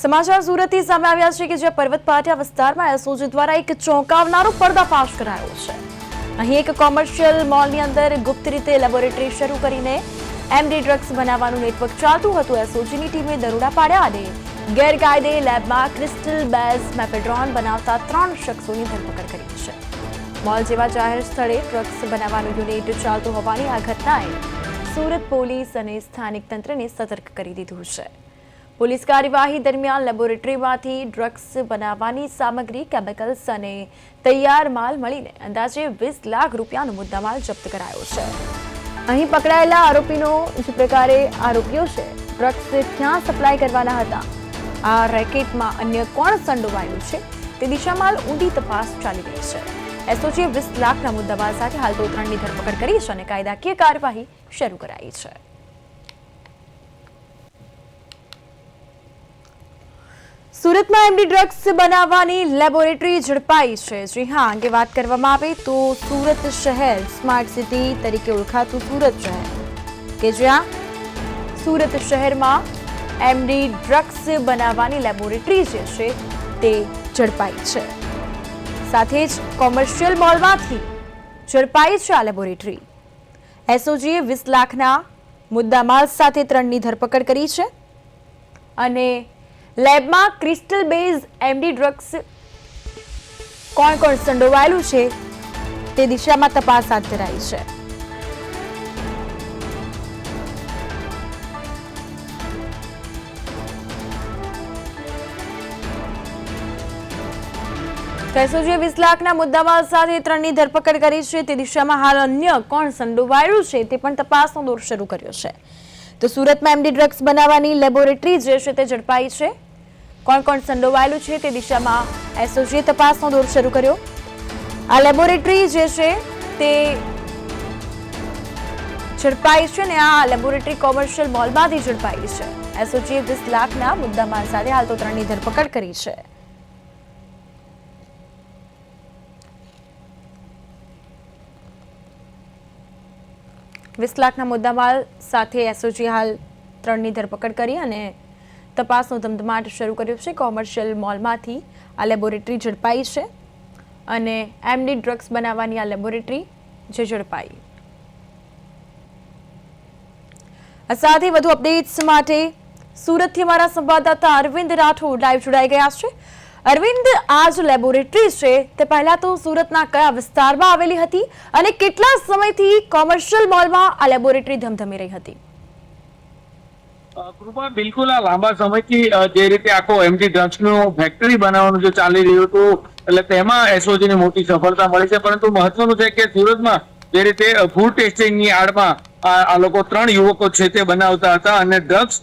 સમાચાર સુરતથી સામે આવ્યા છે કે જે પર્વત પાટિયા વિસ્તારમાં એસઓજી દ્વારા એક ચોંકાવનારો પર્દાફાશ કરાયો છે. અહીં એક કોમર્શિયલ મોલની અંદર ગુપ્ત રીતે લેબોરેટરી શરૂ કરીને એમડી ડ્રગ્સ બનાવવાનું નેટવર્ક ચાલતું હતું. એસઓજીની ટીમે દરોડા પાડ્યા અને ગેરકાયદે લેબમાં ક્રિસ્ટલ બેઝ મેપેડ્રોન બનાવતા ત્રણ શખ્સોની ધરપકડ કરી છે. મોલ જેવા જાહેર સ્થળે ડ્રગ્સ બનાવવાનું યુનિટ ચાલતું હોવાની આ ઘટનાએ સુરત પોલીસ અને સ્થાનિક તંત્રને સતર્ક કરી દીધું છે. પોલીસ કાર્યવાહી દરમિયાન લેબોરેટરીમાંથી ડ્રગ્સ બનાવવાની સામગ્રી, કેમિકલ્સ અને તૈયાર માલ મળીને અંદાજે વીસ લાખ રૂપિયાનો મુદ્દામાલ જપ્ત કરાયો છે. અહીં પકડાયેલા આરોપીનો જે પ્રકારે આરોપીઓ છે, ડ્રગ્સ ક્યાં સપ્લાય કરવાના હતા? આ રેકેટમાં અન્ય કોણ સંડોવાયું છે? તે દિશામાં ઊંડી તપાસ ચાલી રહી છે. એસઓજીએ વીસ લાખના મુદ્દામાલ સાથે હાલ તો ત્રણની ધરપકડ કરી છે અને કાયદાકીય કાર્યવાહી શરૂ કરાઈ છે. સુરતમાં એમડી ડ્રગ્સ બનાવવાની લેબોરેટરી ઝડપાઈ છે. જી હા, અંગે વાત કરવામાં આવે તો સુરત શહેર, સ્માર્ટ સિટી તરીકે ઓળખાતું સુરત શહેર. કે જ્યાં સુરત શહેરમાં એમડી ડ્રગ્સ બનાવવાની લેબોરેટરી જે છે તે ઝડપાઈ છે. સાથે જ કોમર્શિયલ મોલમાંથી ઝડપાઈ છે આ લેબોરેટરી. એસઓજીએ વીસ લાખના મુદ્દામાલ સાથે ત્રણની ધરપકડ કરી છે. અને લેબમાં ક્રિસ્ટલ બેઝ એમડી ડ્રગ્સ કોણ કોણ સંડોવાયેલું છે તે દિશામાં તપાસ હાથ ધરાઈ છે. કેસોજીએ વીસ લાખના મુદ્દામાં સાથે ત્રણની ધરપકડ કરી છે. તે દિશામાં હાલ અન્ય કોણ સંડોવાયેલું છે તે પણ તપાસનો દોર શરૂ કર્યો છે. તો સુરતમાં એમડી ડ્રગ્સ બનાવવાની લેબોરેટરી જે છે તે ઝડપાઈ છે. કોણ કોણ સંડોવાયેલું છે તે દિશામાં એસઓજીએ તપાસનો દોર શરૂ કર્યો. આ લેબોરેટરી જે છે તે ઝડપાઈ છે ને આ લેબોરેટરી કોમર્શિયલ મોલમાંથી ઝડપાઈ છે. એસઓજીએ વીસ લાખના મુદ્દામાલ સાથે હાલ તો ત્રણની ધરપકડ કરી છે. વીસ લાખના મુદ્દામાલ સાથે એસઓજી હાલ ત્રણની ધરપકડ કરી અને તપાસનો ધમધમાટ શરૂ કર્યો છે કોમર્શિયલ મોલમાંથી. આ લેબોરેટરી ઝડપાઈ છે અને એમડી ડ્રગ્સ બનાવવાની આ લેબોરેટરી જે ઝડપાઈ. આ સાથે વધુ અપડેટ્સ માટે સુરતથી અમારા સંવાદદાતા અરવિંદ રાઠોડ લાઈવ જોડાઈ ગયા છે. અરવિંદ, આ જે લેબોરેટરી છે તે પહેલા તો સુરતના કયા વિસ્તારમાં આવેલી હતી અને કેટલા સમયથી કોમર્શિયલ મોલમાં આ લેબોરેટરી ધમધમી રહી હતી? કૃપા, બિલકુલ આ લાંબા સમયથી જે રીતે આખો એમજી ડ્રગ્સનું ફેક્ટરી બનાવવાનું જે ચાલી રહ્યું હતું, એટલે તેમાં એસઓજી ની મોટી સફળતા મળી છે. પરંતુ મહત્વનું છે કે સુરતમાં જે રીતે ફૂડ ટેસ્ટિંગની આડમાં આ લોકો ત્રણ યુવકો છે તે બનાવતા હતા અને ડ્રગ્સ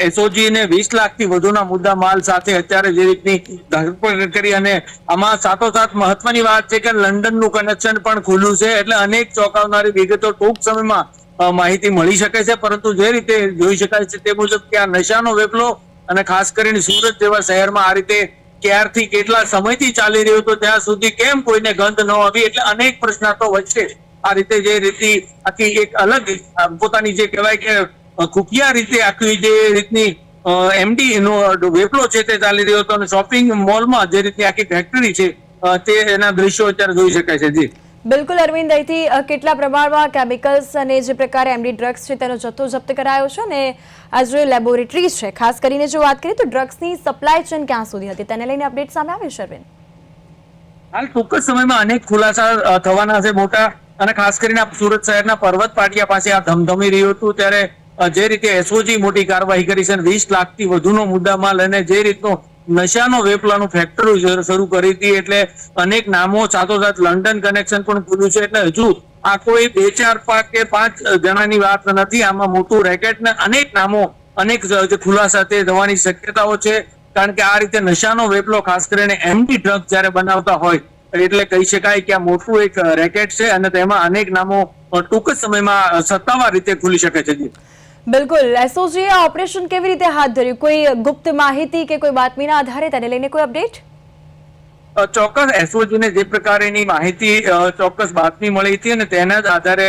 એસઓજી ને વીસ લાખથી વધુના મુદ્દા માલ સાથે અત્યારે જે રીતની ધરપકડ કરી અને આમાં સાથોસાથ મહત્વની વાત છે કે લંડનનું કનેક્શન પણ ખુલ્લું છે. એટલે અનેક ચોંકાવનારી વિગતો ટૂંક સમયમાં માહિતી મળી શકે છે, પરંતુ જે રીતે જોઈ શકાય છે તે મુજબ કે આ નશાનો વેપલો અને ખાસ કરીને સુરત જેવા શહેરમાં આ રીતે ક્યારથી કેટલા સમયથી ચાલી રહ્યો હતો, ત્યાં સુધી કેમ કોઈને ગંધ ન આવી એટલે અનેક પ્રશ્નાર્થો વચ્ચે આ રીતે જે રીતની આખી એક અલગ પોતાની જે કહેવાય કે ખુફિયા રીતે આખી જે રીતની એમડી નો વેપલો છે તે ચાલી રહ્યો હતો અને શોપિંગ મોલમાં જે રીતની આખી ફેક્ટરી છે તે એના દ્રશ્યો અત્યારે જોઈ શકાય છે. જી. બિલકુલ અરવિંદ, અહીંથી કેટલા પ્રમાણમાં કેમિકલ્સ અને જે પ્રકારે એમડી ડ્રગ્સ છે તેનો જથ્થો જપ્ત કરાયો છે અને આ જે લેબોરેટરી છે, ખાસ કરીને જો વાત કરીએ તો ડ્રગ્સની સપ્લાય ચેન ક્યાં સુધી હતી? તેને લઈને અપડેટ સામે આવી છે, અરવિંદ. હાલ ટૂંક જ સમયમાં અનેક ખુલાસા થવાના છે મોટા અને ખાસ કરીને સુરત શહેરના પર્વત પાટિયા પાસે આ ધમધમી રહ્યું હતું ત્યારે જે રીતે એસઓજી મોટી કાર્યવાહી કરી છે વીસ લાખથી વધુનો મુદ્દામાલ અને જે રીતનો નશાનો વેપલાનું ફેક્ટરી શરૂ- કરી હતી એટલે અનેક નામો સાથોસાથ લંડન કનેક્શન પણ ખુલ્યું છે. એટલે હજુ આ કોઈ બે ચાર પાંચ કે પાંચ જણાની વાત નથી. આમાં મોટું રેકેટ ને અનેક નામો, અનેક ખુલાસા તે થવાની શક્યતાઓ છે. કારણ કે આ રીતે નશાનો વેપલો ખાસ કરીને એમડી ડ્રગ જ્યારે બનાવતા હોય, એટલે કહી શકાય કે આ મોટું એક રેકેટ છે અને તેમાં અનેક નામો ટૂંક સમયમાં સત્તાવાર રીતે ખુલી શકે છે બિલકુલ. એસઓજીએ ઓપરેશન કેવી રીતે હાથ ધર્યું? કોઈ ગુપ્ત માહિતી કે કોઈ બાતમીના આધારે તેને લઈને કોઈ અપડેટ? ચોક્કસ એસઓજી ને જે પ્રકારની માહિતી ચોક્કસ બાતમી મળી હતી અને તેના જ આધારે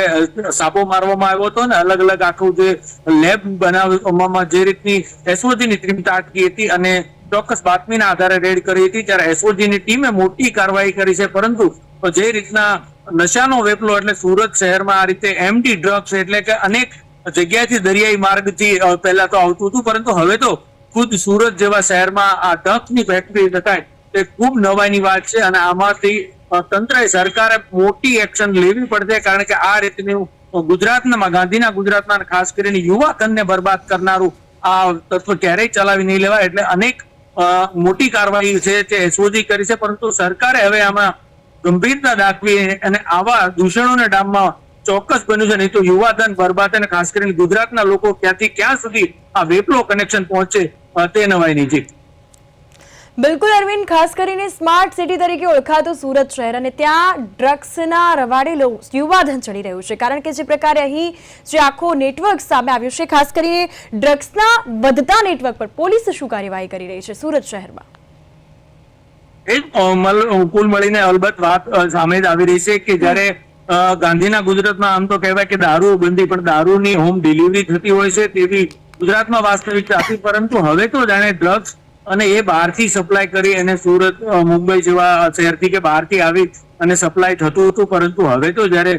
સાપો મારવામાં આવ્યો હતો અને અલગ અલગ આખું જે લેબ બનાવવામાં જે રીતની એસઓજી ની ટીમ તાટકી હતી અને ચોક્કસ બાતમીના આધારે રેડ કરી હતી. ત્યારે એસઓજી ની ટીમે મોટી કાર્યવાહી કરી છે. પરંતુ જે રીતના નશાનો વેપલો એટલે સુરત શહેરમાં આ રીતે એમડી ડ્રગ્સ એટલે કે અનેક જગ્યાએથી દરિયાઈ માર્ગથી પહેલા તો આવતું હતું, પરંતુ હવે તો ખુદ સુરત જેવા શહેરમાં આ ડ્રગ્સની ફેક્ટરી નખાય. તે ખૂબ નવાઈની વાત છે અને આમાંથી તંત્રએ સરકારે મોટી એક્શન લેવી પડશે કારણ કે આ રીતનું ગુજરાતના ગાંધીના ગુજરાતમાં ખાસ કરીને યુવા કનને બરબાદ કરનારું આ તત્વ ક્યારેય ચલાવી નહીં લેવાય એટલે અનેક મોટી કાર્યવાહી છે તે એસઓજી કરી છે, પરંતુ સરકારે હવે આમાં ગંભીરતા દાખવી અને આવા દૂષણોને ડામમાં ચોક્કસ બન્યું છે. નહીં તો યુવાધન બરબાદ અને ખાસ કરીને ગુજરાતના લોકો ક્યાંથી ક્યાં સુધી આ વેપલો કનેક્શન પહોંચે તે નવાઈ નહીં જી. બિલકુલ અરવિંદ ખાસ કરીને સ્માર્ટ સિટી તરીકે ઓળખાતું સુરત શહેર અને ત્યાં ડ્રગ્સના રવાડે યુવાધન ચડી રહ્યું છે. કારણ કે જે પ્રકારે અહીં જે આખો નેટવર્ક સામે આવ્યું છે ખાસ કરીને ડ્રગ્સના વધતા નેટવર્ક પર પોલીસ શું કાર્યવાહી કરી રહી છે સુરત શહેરમાં? એ કુલ મળીને અલબત્ત વાત સામે જ આવી રહી છે કે જ્યારે ગાંધીના ગુજરાતમાં આમ તો કહેવાય કે દારૂ બંધી, પણ દારૂની હોમ ડિલિવરી થતી હોય છે તેવી ગુજરાતમાં વાસ્તવિકતા હતી પરંતુ હવે તો જાણે ડ્રગ્સ અને એ બહારથી સપ્લાય કરી અને સુરત મુંબઈ જેવા શહેરથી કે બહારથી આવી અને સપ્લાય થતું હતું. પરંતુ હવે તો જ્યારે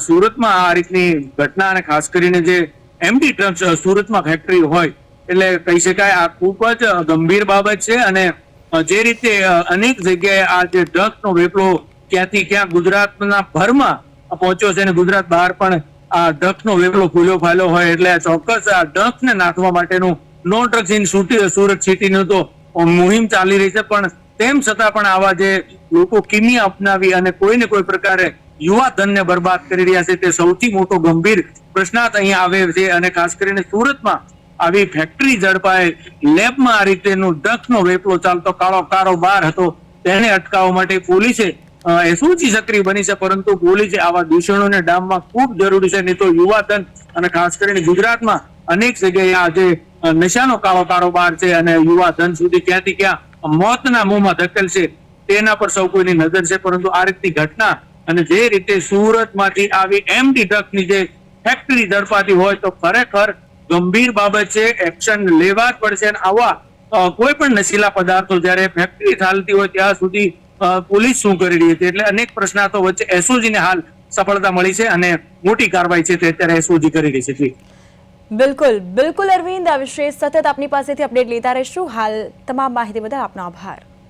સુરતમાં આ રીતની ઘટના અને ખાસ કરીને જે એમડી ટ્રમ્પ સુરતમાં ફેક્ટરી હોય, એટલે કહી શકાય આ ખૂબ જ ગંભીર બાબત છે અને જે રીતે અનેક જગ્યાએ આ જે ડ્રગ્સનો વેપલો ક્યાંથી ક્યાં ગુજરાતના ભરમાં પહોંચ્યો છે અને ગુજરાત બહાર પણ આ ડ્રગ્સનો વેપલો ફૂલ્યો ફાલ્યો હોય એટલે ચોક્કસ આ ડ્રગ્સને નાથવા માટેનું નો ડ્રગ્સ ઇન સુરત સિટીનું તો મુહિમ ચાલી રહી છે. પણ તેમ છતાં પણ આવા જે લોકો કિમી અપનાવી અને કોઈને કોઈ પ્રકારે યુવા ધનને બરબાદ કરી રહ્યા છે તે સૌથી મોટો ગંભીર પ્રશ્નાર્થ અહીંયા આવે છે અને ખાસ કરીને સુરતમાં આવી ફેક્ટરી ઝડપાય લેબમાં આ રીતેનું ડ્રગ્સનો વેપલો ચાલતો કાળો કારોબાર હતો. તેને અટકાવવા માટે પોલીસે એસઓજી સક્રિય બની છે? પરંતુ પોલીસે આવા દૂષણોને ડામવા ખૂબ જરૂરી છે. નહીં તો યુવાધન અને ખાસ કરીને ગુજરાતમાં અનેક જગ્યાએ આજે નશાનો કાળો કારોબાર છે અને યુવાધન સુધી ક્યાંથી ક્યાં મોતના મોંમાં ધકેલશે તેના પર સૌ કોઈની નજર છે. પરંતુ આ રીતની ઘટના અને જે રીતે સુરતમાંથી આવી એમડી ડ્રગ્સની જે ફેક્ટરી ઝડપાતી હોય તો ખરેખર ગંભીર બાબત છે. એક્શન લેવા જ પડશે. આવા કોઈ પણ નશીલા પદાર્થો જ્યારે ફેક્ટરી ચાલતી હોય ત્યાં સુધી પોલીસ શું કરી રહી હતી એટલે અનેક પ્રશ્નાર્થો વચ્ચે એસઓજી ને હાલ સફળતા મળી છે અને મોટી કાર્યવાહી છે તે અત્યારે એસઓજી કરી રહી છે. બિલકુલ બિલકુલ અરવિંદ, આ વિશે સતત આપની પાસેથી અપડેટ લેતા રહીશું. હાલ તમામ માહિતી બદલ આપનો આભાર.